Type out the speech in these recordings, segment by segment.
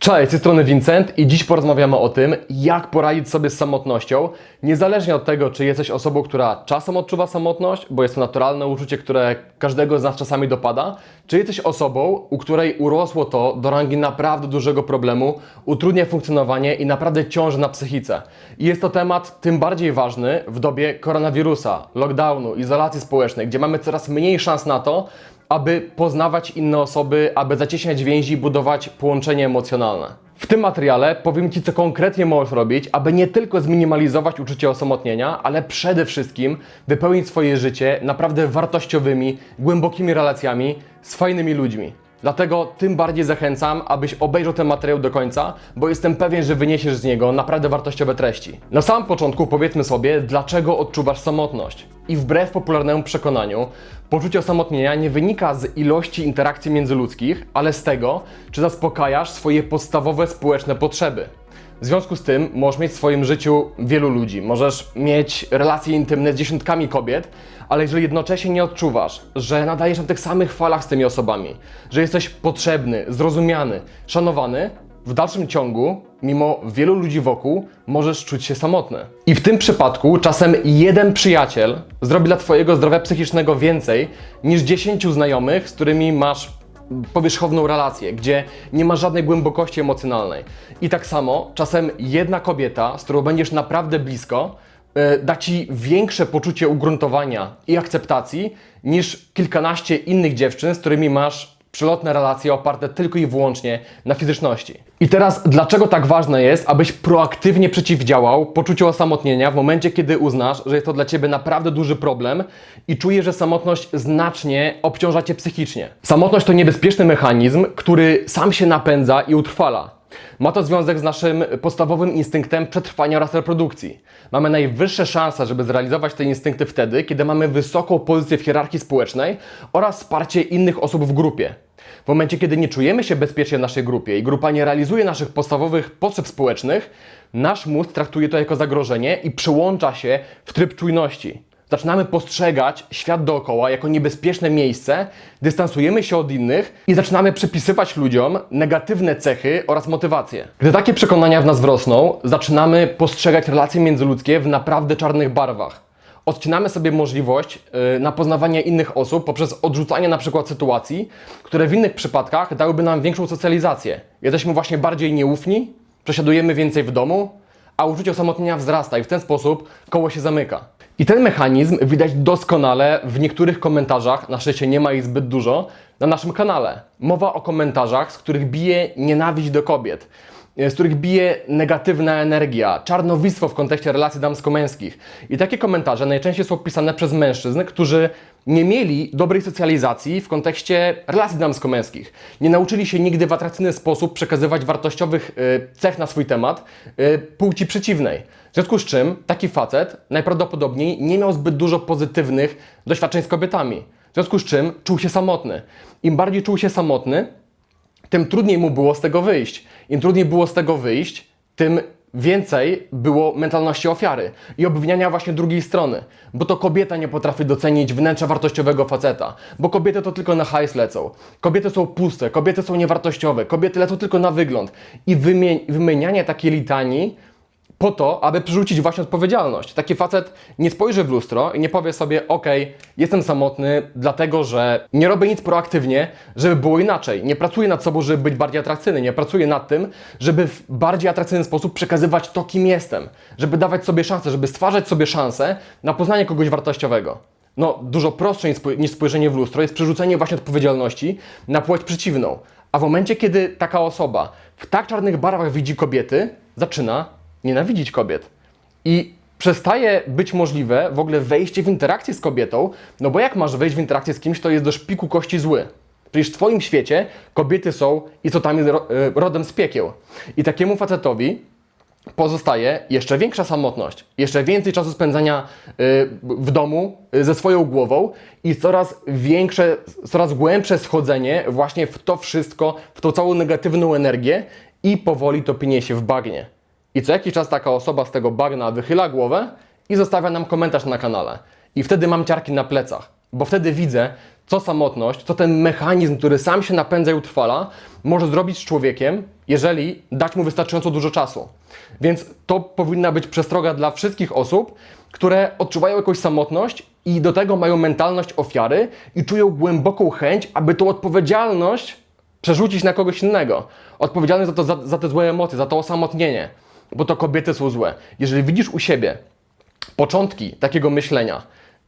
Cześć, z tej strony Vincent i dziś porozmawiamy o tym, jak poradzić sobie z samotnością, niezależnie od tego, czy jesteś osobą, która czasem odczuwa samotność, bo jest to naturalne uczucie, które każdego z nas czasami dopada, czy jesteś osobą, u której urosło to do rangi naprawdę dużego problemu, utrudnia funkcjonowanie i naprawdę ciąży na psychice. I jest to temat tym bardziej ważny w dobie koronawirusa, lockdownu, izolacji społecznej, gdzie mamy coraz mniej szans na to, aby poznawać inne osoby, aby zacieśniać więzi i budować połączenie emocjonalne. W tym materiale powiem Ci, co konkretnie możesz robić, aby nie tylko zminimalizować uczucie osamotnienia, ale przede wszystkim wypełnić swoje życie naprawdę wartościowymi, głębokimi relacjami z fajnymi ludźmi. Dlatego tym bardziej zachęcam, abyś obejrzał ten materiał do końca, bo jestem pewien, że wyniesiesz z niego naprawdę wartościowe treści. Na samym początku powiedzmy sobie, dlaczego odczuwasz samotność. I wbrew popularnemu przekonaniu, poczucie osamotnienia nie wynika z ilości interakcji międzyludzkich, ale z tego, czy zaspokajasz swoje podstawowe społeczne potrzeby. W związku z tym możesz mieć w swoim życiu wielu ludzi, możesz mieć relacje intymne z dziesiątkami kobiet, ale jeżeli jednocześnie nie odczuwasz, że nadajesz na tych samych falach z tymi osobami, że jesteś potrzebny, zrozumiany, szanowany, w dalszym ciągu, mimo wielu ludzi wokół, możesz czuć się samotny. I w tym przypadku czasem jeden przyjaciel zrobi dla Twojego zdrowia psychicznego więcej niż 10 znajomych, z którymi masz powierzchowną relację, gdzie nie ma żadnej głębokości emocjonalnej. I tak samo czasem jedna kobieta, z którą będziesz naprawdę blisko, da ci większe poczucie ugruntowania i akceptacji niż kilkanaście innych dziewczyn, z którymi masz przelotne relacje oparte tylko i wyłącznie na fizyczności. I teraz, dlaczego tak ważne jest, abyś proaktywnie przeciwdziałał poczuciu osamotnienia w momencie, kiedy uznasz, że jest to dla ciebie naprawdę duży problem i czujesz, że samotność znacznie obciąża cię psychicznie. Samotność to niebezpieczny mechanizm, który sam się napędza i utrwala. Ma to związek z naszym podstawowym instynktem przetrwania oraz reprodukcji. Mamy najwyższe szanse, żeby zrealizować te instynkty wtedy, kiedy mamy wysoką pozycję w hierarchii społecznej oraz wsparcie innych osób w grupie. W momencie, kiedy nie czujemy się bezpiecznie w naszej grupie i grupa nie realizuje naszych podstawowych potrzeb społecznych, nasz mózg traktuje to jako zagrożenie i przełącza się w tryb czujności. Zaczynamy postrzegać świat dookoła jako niebezpieczne miejsce, dystansujemy się od innych i zaczynamy przypisywać ludziom negatywne cechy oraz motywacje. Gdy takie przekonania w nas wrosną, zaczynamy postrzegać relacje międzyludzkie w naprawdę czarnych barwach. Odcinamy sobie możliwość yy, na poznawanie innych osób poprzez odrzucanie na przykład sytuacji, które w innych przypadkach dałyby nam większą socjalizację. Jesteśmy właśnie bardziej nieufni, przesiadujemy więcej w domu, a uczucie osamotnienia wzrasta i w ten sposób koło się zamyka. I ten mechanizm widać doskonale w niektórych komentarzach, na szczęście nie ma ich zbyt dużo, na naszym kanale. Mowa o komentarzach, z których bije nienawiść do kobiet, z których bije negatywna energia, czarnowictwo w kontekście relacji damsko-męskich. I takie komentarze najczęściej są pisane przez mężczyzn, którzy nie mieli dobrej socjalizacji w kontekście relacji damsko-męskich. Nie nauczyli się nigdy w atrakcyjny sposób przekazywać wartościowych y, cech na swój temat y, płci przeciwnej. W związku z czym taki facet najprawdopodobniej nie miał zbyt dużo pozytywnych doświadczeń z kobietami. W związku z czym czuł się samotny. Im bardziej czuł się samotny, tym trudniej mu było z tego wyjść. Im trudniej było z tego wyjść, tym więcej było mentalności ofiary i obwiniania właśnie drugiej strony, bo to kobieta nie potrafi docenić wnętrza wartościowego faceta, bo kobiety to tylko na hajs lecą, kobiety są puste, kobiety są niewartościowe, kobiety lecą tylko na wygląd. I wymienianie takiej litanii po to, aby przerzucić właśnie odpowiedzialność. Taki facet nie spojrzy w lustro i nie powie sobie, ok, jestem samotny, dlatego że nie robię nic proaktywnie, żeby było inaczej. Nie pracuję nad sobą, żeby być bardziej atrakcyjny. Nie pracuję nad tym, żeby w bardziej atrakcyjny sposób przekazywać to, kim jestem. Żeby dawać sobie szansę, żeby stwarzać sobie szansę na poznanie kogoś wartościowego. No, dużo prostsze niż spojrzenie w lustro jest przerzucenie właśnie odpowiedzialności na płeć przeciwną. A w momencie, kiedy taka osoba w tak czarnych barwach widzi kobiety, zaczyna nienawidzić kobiet. I przestaje być możliwe w ogóle wejście w interakcję z kobietą, no bo jak masz wejść w interakcję z kimś, kto jest do szpiku kości zły? Przecież w Twoim świecie kobiety są istotami ro- e, rodem z piekieł. I takiemu facetowi pozostaje jeszcze większa samotność, jeszcze więcej czasu spędzania y, w domu y, ze swoją głową i coraz większe, coraz głębsze schodzenie właśnie w to wszystko, w tą całą negatywną energię i powoli topienie się w bagnie. I co jakiś czas taka osoba z tego bagna wychyla głowę i zostawia nam komentarz na kanale. I wtedy mam ciarki na plecach, bo wtedy widzę, co samotność, co ten mechanizm, który sam się napędza i utrwala, może zrobić z człowiekiem, jeżeli dać mu wystarczająco dużo czasu. Więc to powinna być przestroga dla wszystkich osób, które odczuwają jakąś samotność i do tego mają mentalność ofiary i czują głęboką chęć, aby tą odpowiedzialność przerzucić na kogoś innego. Odpowiedzialność za, to, za, za te złe emocje, za to osamotnienie, bo to kobiety są złe. Jeżeli widzisz u siebie początki takiego myślenia,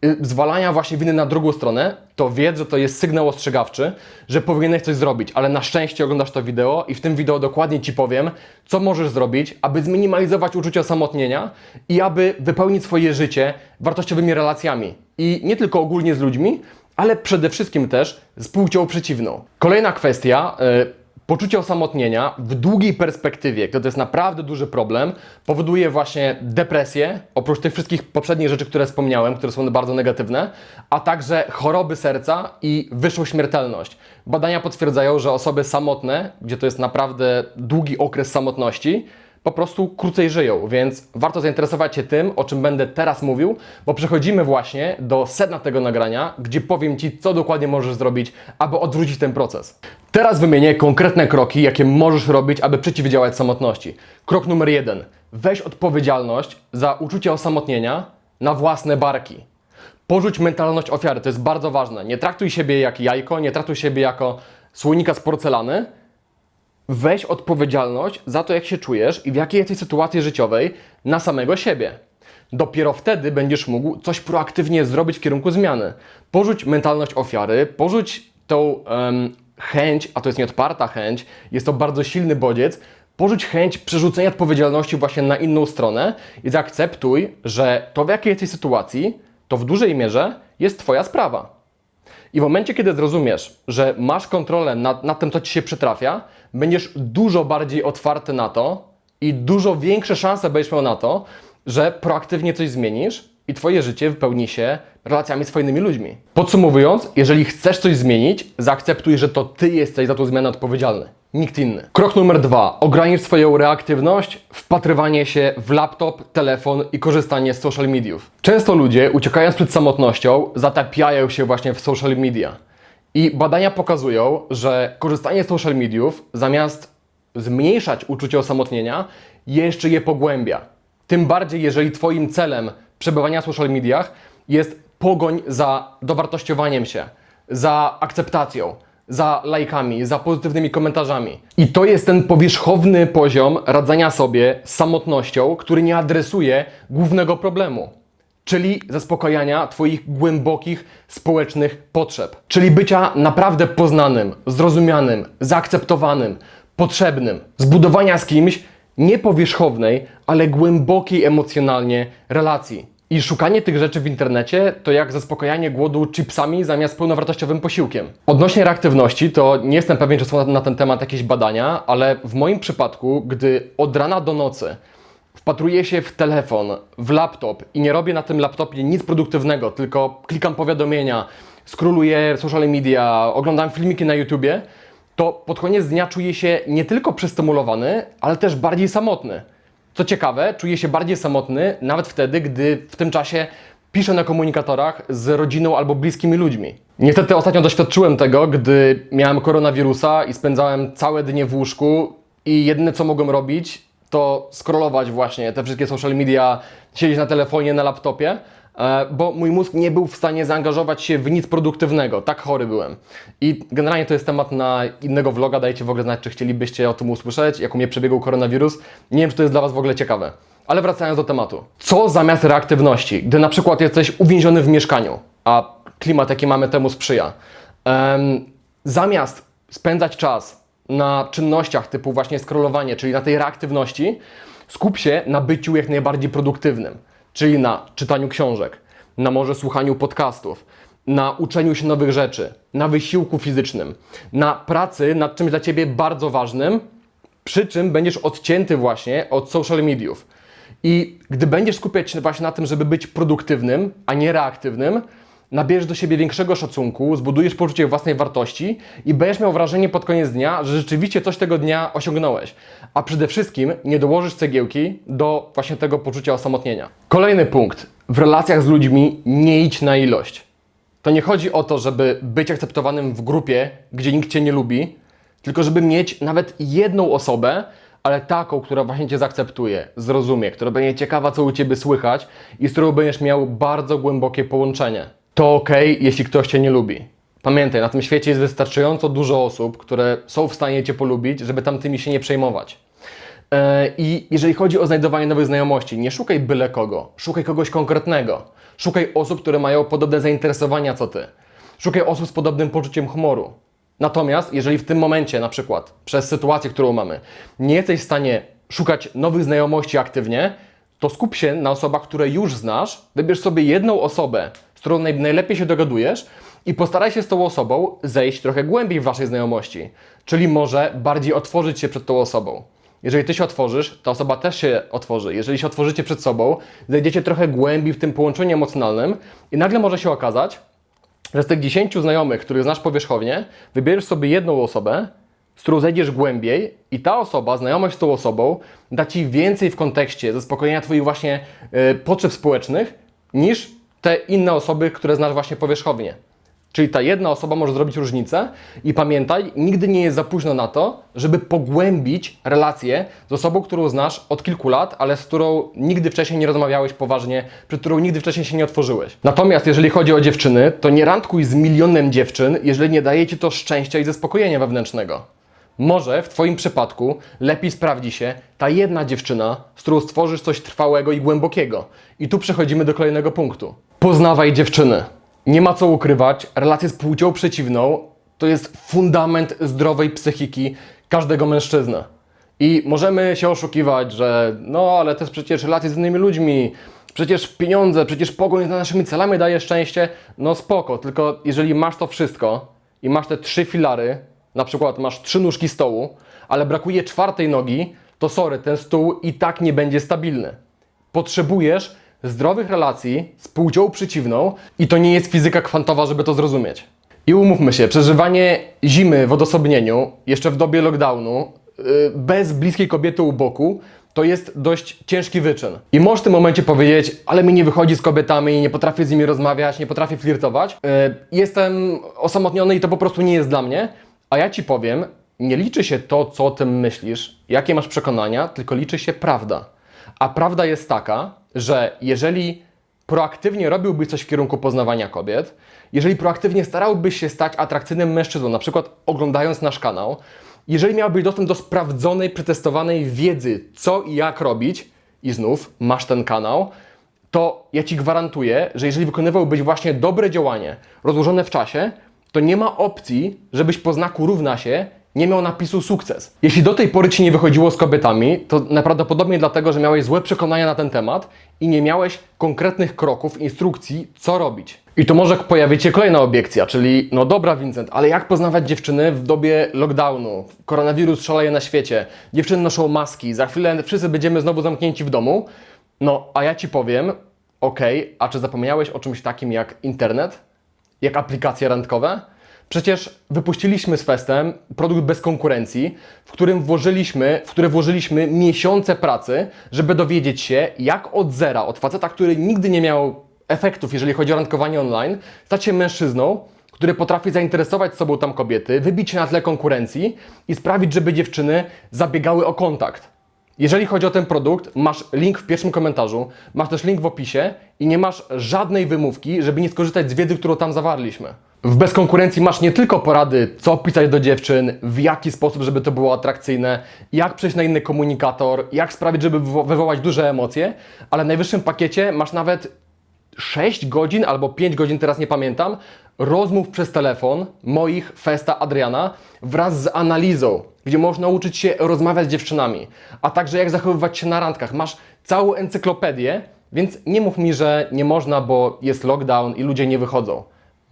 y, zwalania właśnie winy na drugą stronę, to wiedz, że to jest sygnał ostrzegawczy, że powinieneś coś zrobić, ale na szczęście oglądasz to wideo i w tym wideo dokładnie Ci powiem, co możesz zrobić, aby zminimalizować uczucie osamotnienia i aby wypełnić swoje życie wartościowymi relacjami. I nie tylko ogólnie z ludźmi, ale przede wszystkim też z płcią przeciwną. Kolejna kwestia, y, Poczucie osamotnienia w długiej perspektywie, to jest naprawdę duży problem, powoduje właśnie depresję, oprócz tych wszystkich poprzednich rzeczy, które wspomniałem, które są bardzo negatywne, a także choroby serca i wyższą śmiertelność. Badania potwierdzają, że osoby samotne, gdzie to jest naprawdę długi okres samotności, po prostu krócej żyją, więc warto zainteresować się tym, o czym będę teraz mówił, bo przechodzimy właśnie do sedna tego nagrania, gdzie powiem Ci, co dokładnie możesz zrobić, aby odwrócić ten proces. Teraz wymienię konkretne kroki, jakie możesz robić, aby przeciwdziałać samotności. Krok numer jeden. Weź odpowiedzialność za uczucie osamotnienia na własne barki. Porzuć mentalność ofiary, to jest bardzo ważne. Nie traktuj siebie jak jajko, nie traktuj siebie jako słonika z porcelany, weź odpowiedzialność za to, jak się czujesz i w jakiej jesteś sytuacji życiowej na samego siebie. Dopiero wtedy będziesz mógł coś proaktywnie zrobić w kierunku zmiany. Porzuć mentalność ofiary, porzuć tą um, chęć, a to jest nieodparta chęć, jest to bardzo silny bodziec, porzuć chęć przerzucenia odpowiedzialności właśnie na inną stronę i zaakceptuj, że to w jakiej jesteś sytuacji, to w dużej mierze jest Twoja sprawa. I w momencie, kiedy zrozumiesz, że masz kontrolę nad, nad tym, co ci się przytrafia, będziesz dużo bardziej otwarty na to i dużo większe szanse będziesz miał na to, że proaktywnie coś zmienisz i Twoje życie wypełni się relacjami z fajnymi ludźmi. Podsumowując, jeżeli chcesz coś zmienić, zaakceptuj, że to Ty jesteś za tą zmianę odpowiedzialny. Nikt inny. Krok numer dwa. Ogranicz swoją reaktywność, wpatrywanie się w laptop, telefon i korzystanie z social mediów. Często ludzie, uciekając przed samotnością, zatapiają się właśnie w social media. I badania pokazują, że korzystanie z social mediów, zamiast zmniejszać uczucie osamotnienia, jeszcze je pogłębia. Tym bardziej, jeżeli Twoim celem przebywania w social mediach jest pogoń za dowartościowaniem się, za akceptacją, za lajkami, za pozytywnymi komentarzami. I to jest ten powierzchowny poziom radzenia sobie z samotnością, który nie adresuje głównego problemu, czyli zaspokajania Twoich głębokich społecznych potrzeb, czyli bycia naprawdę poznanym, zrozumianym, zaakceptowanym, potrzebnym, zbudowania z kimś nie powierzchownej, ale głębokiej emocjonalnie relacji. I szukanie tych rzeczy w internecie to jak zaspokojanie głodu chipsami zamiast pełnowartościowym posiłkiem. Odnośnie reaktywności, to nie jestem pewien, czy są na ten temat jakieś badania, ale w moim przypadku, gdy od rana do nocy wpatruję się w telefon, w laptop i nie robię na tym laptopie nic produktywnego, tylko klikam powiadomienia, skroluję social media, oglądam filmiki na YouTubie, to pod koniec dnia czuję się nie tylko przestymulowany, ale też bardziej samotny. Co ciekawe, czuję się bardziej samotny nawet wtedy, gdy w tym czasie piszę na komunikatorach z rodziną albo bliskimi ludźmi. Niestety ostatnio doświadczyłem tego, gdy miałem koronawirusa i spędzałem całe dnie w łóżku i jedyne co mogłem robić to scrollować właśnie te wszystkie social media, siedzieć na telefonie, na laptopie, bo mój mózg nie był w stanie zaangażować się w nic produktywnego. Tak chory byłem. I generalnie to jest temat na innego vloga. Dajcie w ogóle znać, czy chcielibyście o tym usłyszeć, jak u mnie przebiegł koronawirus. Nie wiem, czy to jest dla Was w ogóle ciekawe. Ale wracając do tematu. Co zamiast reaktywności, gdy na przykład jesteś uwięziony w mieszkaniu, a klimat, jaki mamy temu sprzyja, um, zamiast spędzać czas na czynnościach typu właśnie scrollowanie, czyli na tej reaktywności, skup się na byciu jak najbardziej produktywnym czyli na czytaniu książek, na może słuchaniu podcastów, na uczeniu się nowych rzeczy, na wysiłku fizycznym, na pracy nad czymś dla Ciebie bardzo ważnym, przy czym będziesz odcięty właśnie od social mediów. I gdy będziesz skupiać się właśnie na tym, żeby być produktywnym, a nie reaktywnym, nabierzesz do siebie większego szacunku, zbudujesz poczucie własnej wartości i będziesz miał wrażenie pod koniec dnia, że rzeczywiście coś tego dnia osiągnąłeś. A przede wszystkim nie dołożysz cegiełki do właśnie tego poczucia osamotnienia. Kolejny punkt. W relacjach z ludźmi nie idź na ilość. To nie chodzi o to, żeby być akceptowanym w grupie, gdzie nikt Cię nie lubi, tylko żeby mieć nawet jedną osobę, ale taką, która właśnie Cię zaakceptuje, zrozumie, która będzie ciekawa, co u Ciebie słychać i z którą będziesz miał bardzo głębokie połączenie. To ok, jeśli ktoś Cię nie lubi. Pamiętaj, na tym świecie jest wystarczająco dużo osób, które są w stanie Cię polubić, żeby tamtymi się nie przejmować. E, I jeżeli chodzi o znajdowanie nowych znajomości, nie szukaj byle kogo, szukaj kogoś konkretnego. Szukaj osób, które mają podobne zainteresowania co ty. Szukaj osób z podobnym poczuciem humoru. Natomiast jeżeli w tym momencie, na przykład przez sytuację, którą mamy, nie jesteś w stanie szukać nowych znajomości aktywnie, to skup się na osobach, które już znasz, wybierz sobie jedną osobę, którą naj, najlepiej się dogadujesz i postaraj się z tą osobą zejść trochę głębiej w waszej znajomości, czyli może bardziej otworzyć się przed tą osobą. Jeżeli ty się otworzysz, ta osoba też się otworzy. Jeżeli się otworzycie przed sobą, zejdziecie trochę głębiej w tym połączeniu emocjonalnym i nagle może się okazać, że z tych 10 znajomych, których znasz powierzchownie, wybierzesz sobie jedną osobę, z którą zejdziesz głębiej i ta osoba, znajomość z tą osobą da Ci więcej w kontekście zaspokojenia Twoich właśnie y, potrzeb społecznych niż te inne osoby, które znasz właśnie powierzchownie. Czyli ta jedna osoba może zrobić różnicę i pamiętaj, nigdy nie jest za późno na to, żeby pogłębić relację z osobą, którą znasz od kilku lat, ale z którą nigdy wcześniej nie rozmawiałeś poważnie, przed którą nigdy wcześniej się nie otworzyłeś. Natomiast jeżeli chodzi o dziewczyny, to nie randkuj z milionem dziewczyn, jeżeli nie daje Ci to szczęścia i zaspokojenia wewnętrznego. Może w Twoim przypadku lepiej sprawdzi się ta jedna dziewczyna, z którą stworzysz coś trwałego i głębokiego. I tu przechodzimy do kolejnego punktu. Poznawaj dziewczyny. Nie ma co ukrywać, relacje z płcią przeciwną to jest fundament zdrowej psychiki każdego mężczyzny. I możemy się oszukiwać, że no ale też przecież relacje z innymi ludźmi, przecież pieniądze, przecież pogoń za naszymi celami daje szczęście. No spoko, tylko jeżeli masz to wszystko i masz te trzy filary, na przykład masz trzy nóżki stołu, ale brakuje czwartej nogi, to sorry, ten stół i tak nie będzie stabilny. Potrzebujesz zdrowych relacji z płcią przeciwną i to nie jest fizyka kwantowa, żeby to zrozumieć. I umówmy się, przeżywanie zimy w odosobnieniu, jeszcze w dobie lockdownu, yy, bez bliskiej kobiety u boku, to jest dość ciężki wyczyn. I możesz w tym momencie powiedzieć, ale mi nie wychodzi z kobietami, nie potrafię z nimi rozmawiać, nie potrafię flirtować. Yy, jestem osamotniony i to po prostu nie jest dla mnie. A ja ci powiem, nie liczy się to, co o tym myślisz, jakie masz przekonania, tylko liczy się prawda. A prawda jest taka, że jeżeli proaktywnie robiłbyś coś w kierunku poznawania kobiet, jeżeli proaktywnie starałbyś się stać atrakcyjnym mężczyzną, na przykład oglądając nasz kanał, jeżeli miałbyś dostęp do sprawdzonej, przetestowanej wiedzy, co i jak robić, i znów masz ten kanał, to ja Ci gwarantuję, że jeżeli wykonywałbyś właśnie dobre działanie, rozłożone w czasie, to nie ma opcji, żebyś po znaku równa się nie miał napisu sukces. Jeśli do tej pory Ci nie wychodziło z kobietami, to najprawdopodobniej dlatego, że miałeś złe przekonania na ten temat i nie miałeś konkretnych kroków, instrukcji, co robić. I tu może pojawić się kolejna obiekcja, czyli no dobra Vincent, ale jak poznawać dziewczyny w dobie lockdownu? Koronawirus szaleje na świecie, dziewczyny noszą maski, za chwilę wszyscy będziemy znowu zamknięci w domu. No, a ja Ci powiem, okej, a czy zapomniałeś o czymś takim jak internet? Jak aplikacje randkowe? Przecież wypuściliśmy z Festem produkt bez konkurencji, w którym włożyliśmy, w które włożyliśmy miesiące pracy, żeby dowiedzieć się, jak od zera, od faceta, który nigdy nie miał efektów, jeżeli chodzi o randkowanie online, stać się mężczyzną, który potrafi zainteresować sobą tam kobiety, wybić się na tle konkurencji i sprawić, żeby dziewczyny zabiegały o kontakt. Jeżeli chodzi o ten produkt, masz link w pierwszym komentarzu, masz też link w opisie i nie masz żadnej wymówki, żeby nie skorzystać z wiedzy, którą tam zawarliśmy. W bezkonkurencji masz nie tylko porady, co pisać do dziewczyn, w jaki sposób, żeby to było atrakcyjne, jak przejść na inny komunikator, jak sprawić, żeby wywo- wywołać duże emocje, ale w najwyższym pakiecie masz nawet 6 godzin albo 5 godzin, teraz nie pamiętam, rozmów przez telefon moich Festa Adriana wraz z analizą, gdzie możesz nauczyć się rozmawiać z dziewczynami, a także jak zachowywać się na randkach. Masz całą encyklopedię, więc nie mów mi, że nie można, bo jest lockdown i ludzie nie wychodzą.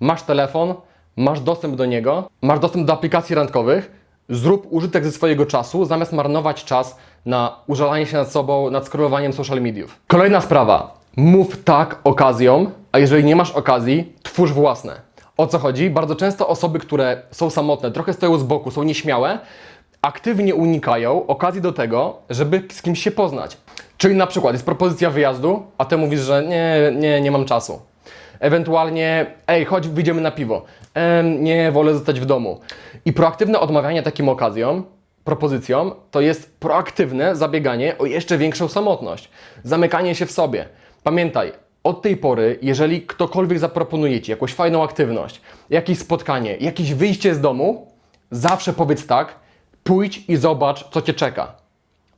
Masz telefon, masz dostęp do niego, masz dostęp do aplikacji randkowych, zrób użytek ze swojego czasu, zamiast marnować czas na użalanie się nad sobą, nad scrollowaniem social mediów. Kolejna sprawa. Mów tak okazją, a jeżeli nie masz okazji, twórz własne. O co chodzi? Bardzo często osoby, które są samotne, trochę stoją z boku, są nieśmiałe, aktywnie unikają okazji do tego, żeby z kimś się poznać. Czyli na przykład jest propozycja wyjazdu, a ty mówisz, że nie, nie, nie mam czasu. Ewentualnie, ej, chodź, wyjdziemy na piwo. Nie, wolę zostać w domu. I proaktywne odmawianie takim okazjom, propozycjom, to jest proaktywne zabieganie o jeszcze większą samotność. Zamykanie się w sobie. Pamiętaj, od tej pory, jeżeli ktokolwiek zaproponuje Ci jakąś fajną aktywność, jakieś spotkanie, jakieś wyjście z domu, zawsze powiedz tak, pójdź i zobacz, co Cię czeka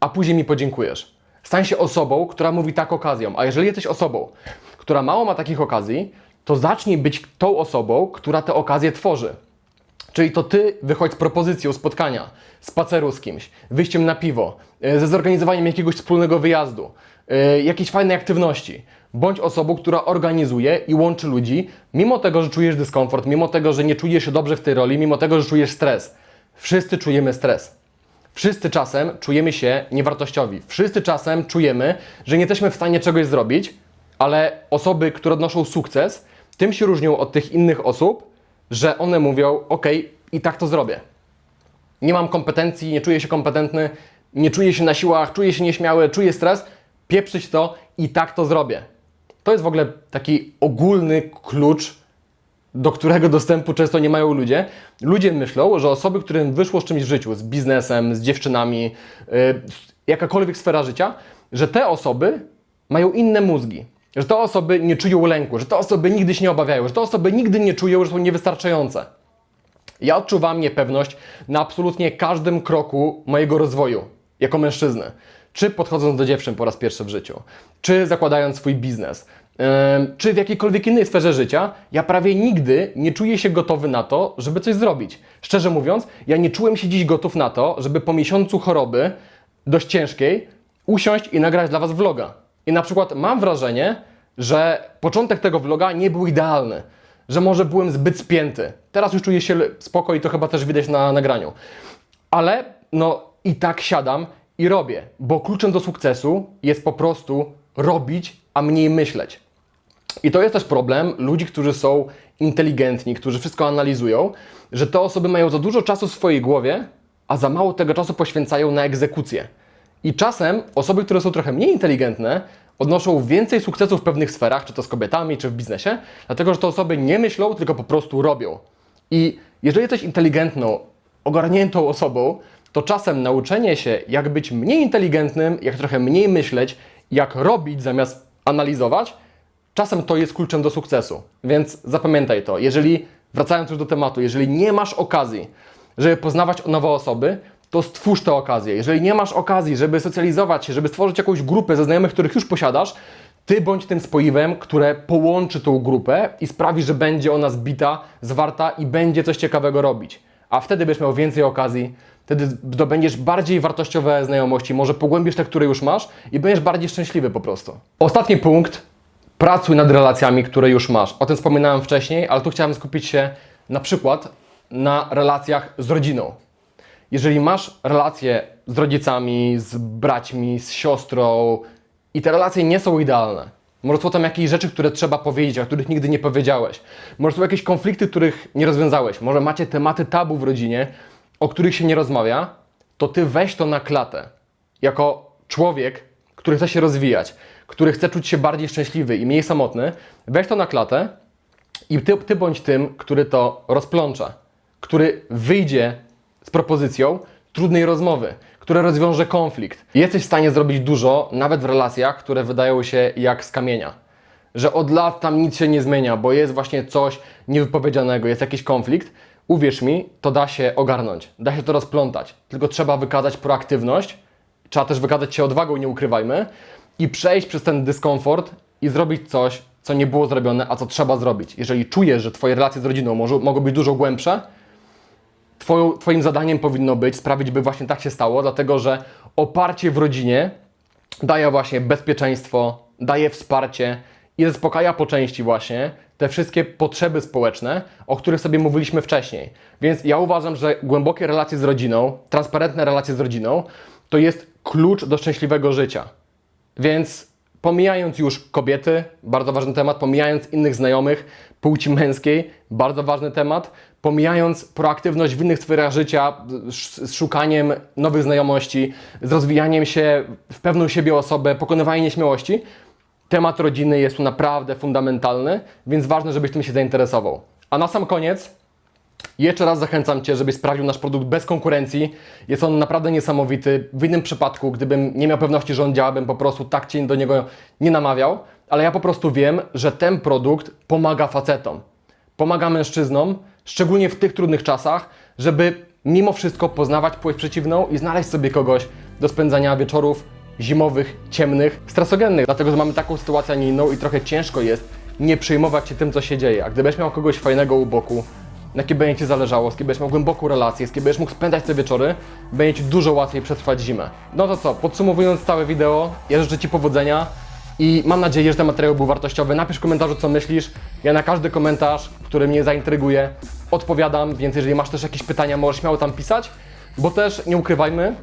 a później mi podziękujesz. Stań się osobą, która mówi tak okazją. A jeżeli jesteś osobą, która mało ma takich okazji, to zacznij być tą osobą, która te okazje tworzy. Czyli to ty wychodź z propozycją spotkania, spaceru z kimś, wyjściem na piwo, e, ze zorganizowaniem jakiegoś wspólnego wyjazdu, jakiejś fajnej aktywności. Bądź osobą, która organizuje i łączy ludzi, mimo tego, że czujesz dyskomfort, mimo tego, że nie czujesz się dobrze w tej roli, mimo tego, że czujesz stres. Wszyscy czujemy stres. Wszyscy czasem czujemy się niewartościowi. Wszyscy czasem czujemy, że nie jesteśmy w stanie czegoś zrobić, ale osoby, które odnoszą sukces, tym się różnią od tych innych osób, że one mówią: OK, i tak to zrobię. Nie mam kompetencji, nie czuję się kompetentny, nie czuję się na siłach, czuję się nieśmiały, czuję stres, pieprzyć to i tak to zrobię. To jest w ogóle taki ogólny klucz do którego dostępu często nie mają ludzie. Ludzie myślą, że osoby, którym wyszło z czymś w życiu, z biznesem, z dziewczynami, yy, jakakolwiek sfera życia, że te osoby mają inne mózgi. Że te osoby nie czują lęku, że te osoby nigdy się nie obawiają, że te osoby nigdy nie czują, że są niewystarczające. Ja odczuwam niepewność na absolutnie każdym kroku mojego rozwoju jako mężczyzny. Czy podchodząc do dziewczyn po raz pierwszy w życiu, czy zakładając swój biznes, czy w jakiejkolwiek innej sferze życia, ja prawie nigdy nie czuję się gotowy na to, żeby coś zrobić. Szczerze mówiąc, ja nie czułem się dziś gotów na to, żeby po miesiącu choroby, dość ciężkiej, usiąść i nagrać dla Was vloga. I na przykład mam wrażenie, że początek tego vloga nie był idealny, że może byłem zbyt spięty. Teraz już czuję się spoko i to chyba też widać na nagraniu. Ale no i tak siadam i robię, bo kluczem do sukcesu jest po prostu robić, a mniej myśleć. I to jest też problem ludzi, którzy są inteligentni, którzy wszystko analizują, że te osoby mają za dużo czasu w swojej głowie, a za mało tego czasu poświęcają na egzekucję. I czasem osoby, które są trochę mniej inteligentne, odnoszą więcej sukcesów w pewnych sferach, czy to z kobietami, czy w biznesie, dlatego że te osoby nie myślą, tylko po prostu robią. I jeżeli jesteś inteligentną, ogarniętą osobą, to czasem nauczenie się, jak być mniej inteligentnym, jak trochę mniej myśleć, jak robić zamiast analizować, czasem to jest kluczem do sukcesu. Więc zapamiętaj to. Jeżeli, wracając już do tematu, jeżeli nie masz okazji, żeby poznawać nowe osoby, to stwórz tę okazję. Jeżeli nie masz okazji, żeby socjalizować się, żeby stworzyć jakąś grupę ze znajomych, których już posiadasz, ty bądź tym spoiwem, które połączy tą grupę i sprawi, że będzie ona zbita, zwarta i będzie coś ciekawego robić. A wtedy będziesz miał więcej okazji, wtedy zdobędziesz bardziej wartościowe znajomości, może pogłębisz te, które już masz i będziesz bardziej szczęśliwy po prostu. Ostatni punkt. Pracuj nad relacjami, które już masz. O tym wspominałem wcześniej, ale tu chciałem skupić się na przykład na relacjach z rodziną. Jeżeli masz relacje z rodzicami, z braćmi, z siostrą i te relacje nie są idealne, może są tam jakieś rzeczy, które trzeba powiedzieć, a których nigdy nie powiedziałeś. Może są jakieś konflikty, których nie rozwiązałeś. Może macie tematy tabu w rodzinie, o których się nie rozmawia, to ty weź to na klatę. Jako człowiek, który chce się rozwijać, który chce czuć się bardziej szczęśliwy i mniej samotny, weź to na klatę i ty, ty bądź tym, który to rozplącza, który wyjdzie z propozycją trudnej rozmowy, które rozwiąże konflikt. Jesteś w stanie zrobić dużo, nawet w relacjach, które wydają się jak z kamienia. Że od lat tam nic się nie zmienia, bo jest właśnie coś niewypowiedzianego, jest jakiś konflikt. Uwierz mi, to da się ogarnąć, da się to rozplątać. Tylko trzeba wykazać proaktywność, trzeba też wykazać się odwagą, nie ukrywajmy, i przejść przez ten dyskomfort i zrobić coś, co nie było zrobione, a co trzeba zrobić. Jeżeli czujesz, że Twoje relacje z rodziną może, mogą być dużo głębsze, twoją, Twoim zadaniem powinno być sprawić, by właśnie tak się stało, dlatego że oparcie w rodzinie daje właśnie bezpieczeństwo, daje wsparcie i zaspokaja po części właśnie te wszystkie potrzeby społeczne, o których sobie mówiliśmy wcześniej. Więc ja uważam, że głębokie relacje z rodziną, transparentne relacje z rodziną, to jest klucz do szczęśliwego życia. Więc pomijając już kobiety, bardzo ważny temat, pomijając innych znajomych, płci męskiej, bardzo ważny temat, pomijając proaktywność w innych sferach życia, z szukaniem nowych znajomości, z rozwijaniem się w pewną siebie osobę, pokonywanie nieśmiałości, temat rodziny jest tu naprawdę fundamentalny, więc ważne, żebyś tym się zainteresował. A na sam koniec jeszcze raz zachęcam Cię, żebyś sprawdził nasz produkt bez konkurencji. Jest on naprawdę niesamowity. W innym przypadku, gdybym nie miał pewności, że on działa, bym po prostu tak Cię do niego nie namawiał. Ale ja po prostu wiem, że ten produkt pomaga facetom. Pomaga mężczyznom, szczególnie w tych trudnych czasach, żeby mimo wszystko poznawać płeć przeciwną i znaleźć sobie kogoś do spędzania wieczorów zimowych, ciemnych, stresogennych. Dlatego, że mamy taką sytuację, a nie inną i trochę ciężko jest nie przejmować się tym, co się dzieje. A gdybyś miał kogoś fajnego u boku, na kim będzie Ci zależało, z kim będziesz miał głęboką relację, z kim będziesz mógł spędzać te wieczory, będzie Ci dużo łatwiej przetrwać zimę. No to co, podsumowując całe wideo, ja życzę Ci powodzenia i mam nadzieję, że ten materiał był wartościowy. Napisz w komentarzu, co myślisz. Ja na każdy komentarz, który mnie zaintryguje, odpowiadam, więc jeżeli masz też jakieś pytania, możesz śmiało tam pisać, bo też, nie ukrywajmy,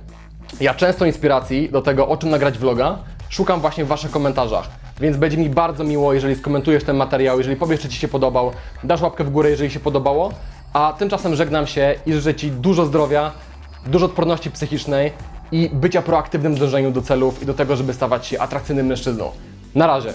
ja często inspiracji do tego, o czym nagrać vloga, szukam właśnie w Waszych komentarzach. Więc będzie mi bardzo miło, jeżeli skomentujesz ten materiał, jeżeli powiesz, czy Ci się podobał, dasz łapkę w górę, jeżeli się podobało. A tymczasem żegnam się i życzę Ci dużo zdrowia, dużo odporności psychicznej i bycia proaktywnym w dążeniu do celów i do tego, żeby stawać się atrakcyjnym mężczyzną. Na razie.